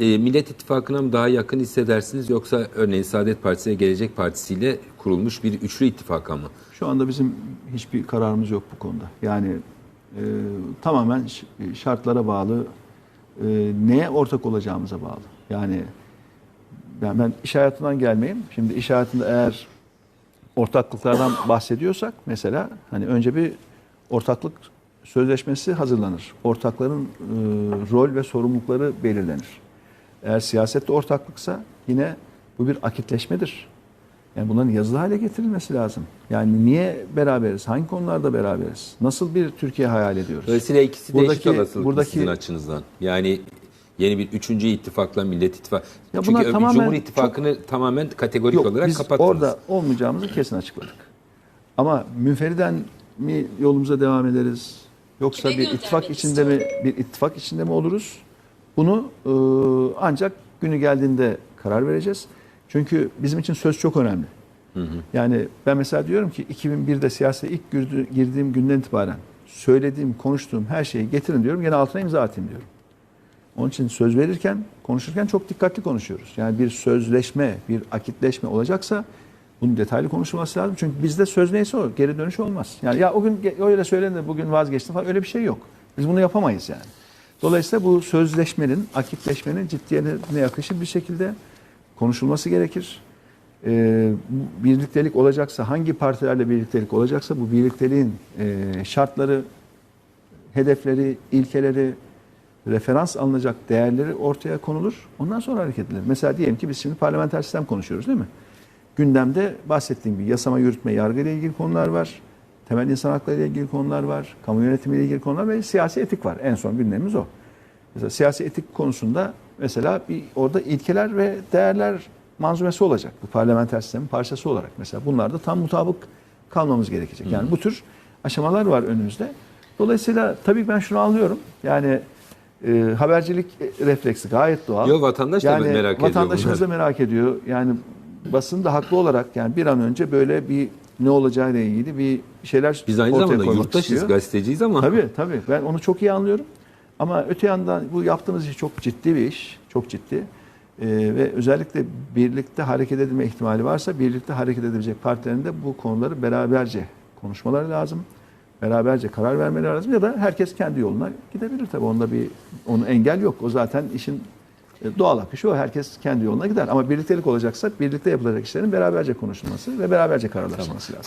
e, Millet İttifakı'na mı daha yakın hissedersiniz yoksa örneğin Saadet Partisi ve Gelecek Partisi ile kurulmuş bir üçlü ittifaka mı? Şu anda bizim hiçbir kararımız yok bu konuda. Yani e, tamamen şartlara bağlı, e, neye ortak olacağımıza bağlı. Yani ben, ben iş hayatından gelmeyeyim. Şimdi iş hayatında eğer ortaklıklardan bahsediyorsak mesela hani önce bir ortaklık sözleşmesi hazırlanır. Ortakların e, rol ve sorumlulukları belirlenir. Eğer siyasette ortaklıksa yine bu bir akitleşmedir. Yani bunların yazılı hale getirilmesi lazım. Yani niye beraberiz? Hangi konularda beraberiz? Nasıl bir Türkiye hayal ediyoruz? Dolayısıyla ikisi de eşit Buradaki- olasılıklı buradaki- sizin açınızdan. Yani yeni bir üçüncü ittifakla Millet İttifakı. Ya Çünkü öbür tamamen Cumhur İttifakı'nı tamamen kategorik Yok, olarak biz kapattınız. orada olmayacağımızı kesin açıkladık. Ama münferiden mi yolumuza devam ederiz? Yoksa bir ittifak içinde mi bir ittifak içinde mi oluruz? Bunu e, ancak günü geldiğinde karar vereceğiz. Çünkü bizim için söz çok önemli. Yani ben mesela diyorum ki 2001'de siyasete ilk girdi- girdiğim günden itibaren söylediğim, konuştuğum her şeyi getirin diyorum. Yine altına imza atayım diyorum. Onun için söz verirken, konuşurken çok dikkatli konuşuyoruz. Yani bir sözleşme, bir akitleşme olacaksa bunun detaylı konuşulması lazım. Çünkü bizde söz neyse o, geri dönüş olmaz. Yani ya o gün öyle söylendi bugün vazgeçtim falan öyle bir şey yok. Biz bunu yapamayız yani. Dolayısıyla bu sözleşmenin, akitleşmenin ciddiyetine yakışır bir şekilde konuşulması gerekir. Bu birliktelik olacaksa, hangi partilerle birliktelik olacaksa bu birlikteliğin e, şartları, hedefleri, ilkeleri, referans alınacak değerleri ortaya konulur. Ondan sonra hareket edilir. Mesela diyelim ki biz şimdi parlamenter sistem konuşuyoruz değil mi? Gündemde bahsettiğim gibi yasama, yürütme, yargı ile ilgili konular var. Temel insan hakları ile ilgili konular var. Kamu yönetimi ile ilgili konular ve siyasi etik var. En son gündemimiz o. Mesela siyasi etik konusunda mesela bir orada ilkeler ve değerler manzumesi olacak. Bu parlamenter sistemin parçası olarak mesela bunlarda tam mutabık kalmamız gerekecek. Yani bu tür aşamalar var önümüzde. Dolayısıyla tabii ben şunu anlıyorum. Yani e, habercilik refleksi gayet doğal. Yo, vatandaş da yani merak ediyor Vatandaşımız da merak ediyor. Yani basın da haklı olarak yani bir an önce böyle bir ne olacağıyla ilgili bir şeyler Biz aynı ortaya zamanda koymak yurttaşız, istiyor. gazeteciyiz ama Tabii tabii. Ben onu çok iyi anlıyorum. Ama öte yandan bu yaptığımız iş çok ciddi bir iş. Çok ciddi. Ee, ve özellikle birlikte hareket edilme ihtimali varsa birlikte hareket edebilecek partilerin de bu konuları beraberce konuşmaları lazım. Beraberce karar vermeleri lazım ya da herkes kendi yoluna gidebilir tabii. Onda bir onun engel yok. O zaten işin doğal akışı o. Herkes kendi yoluna gider. Ama birliktelik olacaksa birlikte yapılacak işlerin beraberce konuşulması ve beraberce kararlaşması lazım.